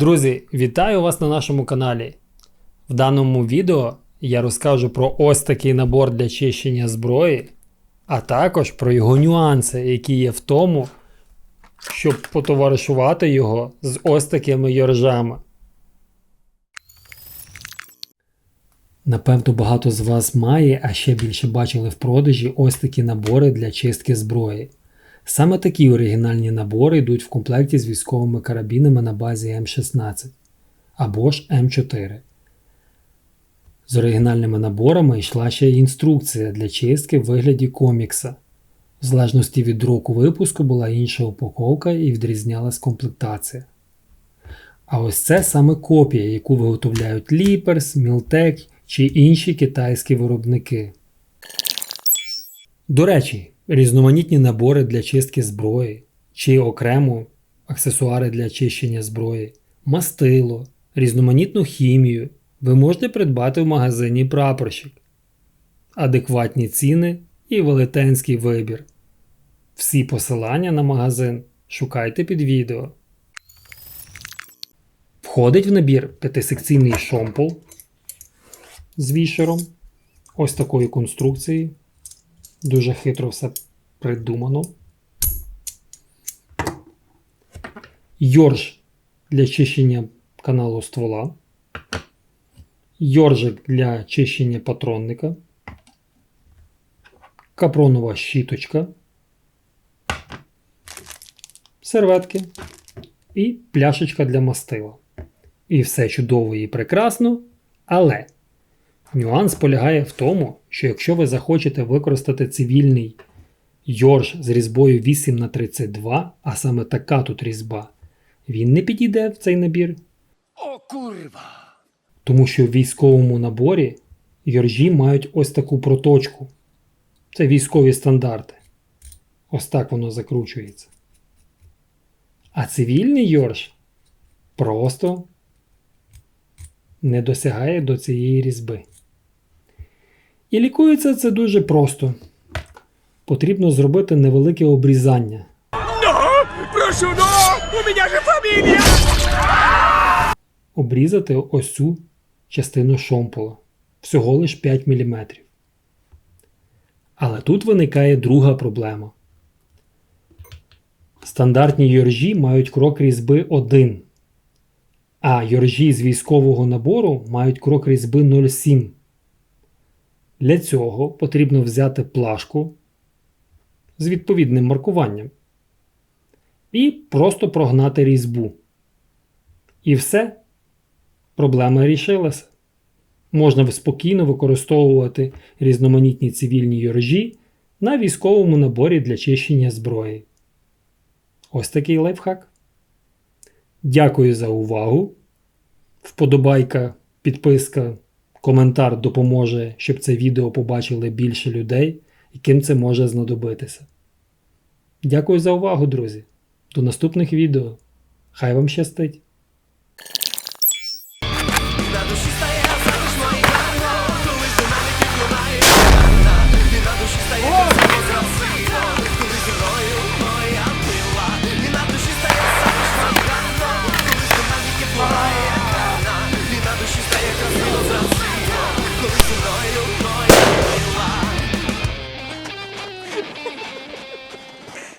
Друзі, вітаю вас на нашому каналі. В даному відео я розкажу про ось такий набор для чищення зброї, а також про його нюанси, які є в тому, щоб потоваришувати його з ось такими йоржами. Напевно, багато з вас має, а ще більше бачили в продажі ось такі набори для чистки зброї. Саме такі оригінальні набори йдуть в комплекті з військовими карабінами на базі М16 або ж М4. З оригінальними наборами йшла ще й інструкція для чистки в вигляді комікса. В залежності від року випуску була інша упаковка і відрізнялась комплектація. А ось це саме копія, яку виготовляють Leapers, Miltec чи інші китайські виробники. До речі, різноманітні набори для чистки зброї, чи окремо аксесуари для очищення зброї, мастило, різноманітну хімію ви можете придбати в магазині Прапорщик. Адекватні ціни і велетенський вибір. Всі посилання на магазин шукайте під відео. Входить в набір п'ятисекційний шомпол з вішером. Ось такої конструкції. Дуже хитро все придумано. Йорж для чищення каналу ствола. Йоржик для чищення патронника. Капронова щіточка. Серветки і пляшечка для мастила. І все чудово і прекрасно, але нюанс полягає в тому, що якщо ви захочете використати цивільний йорш з різьбою 8х32, а саме така тут різьба, він не підійде в цей набір. O kurwa! Тому що в військовому наборі йоржі мають ось таку проточку. Це військові стандарти. Ось так воно закручується. А цивільний йорш просто не досягає до цієї різьби. І лікується це дуже просто. Потрібно зробити невелике обрізання. No! Прошу, no! У меня же фамилия! обрізати ось цю частину шомпола всього лиш 5 мм. Але тут виникає друга проблема. Стандартні йоржі мають крок різьби 1, а йоржі з військового набору мають крок різьби 0,7. Для цього потрібно взяти плашку з відповідним маркуванням і просто прогнати різьбу. І все, проблема рішилася. Можна спокійно використовувати різноманітні цивільні йоржі на військовому наборі для чищення зброї. Ось такий лайфхак. Дякую за увагу. Вподобайка, підписка, коментар допоможе, щоб це відео побачили більше людей, яким це може знадобитися. Дякую за увагу, друзі. До наступних відео. Хай вам щастить!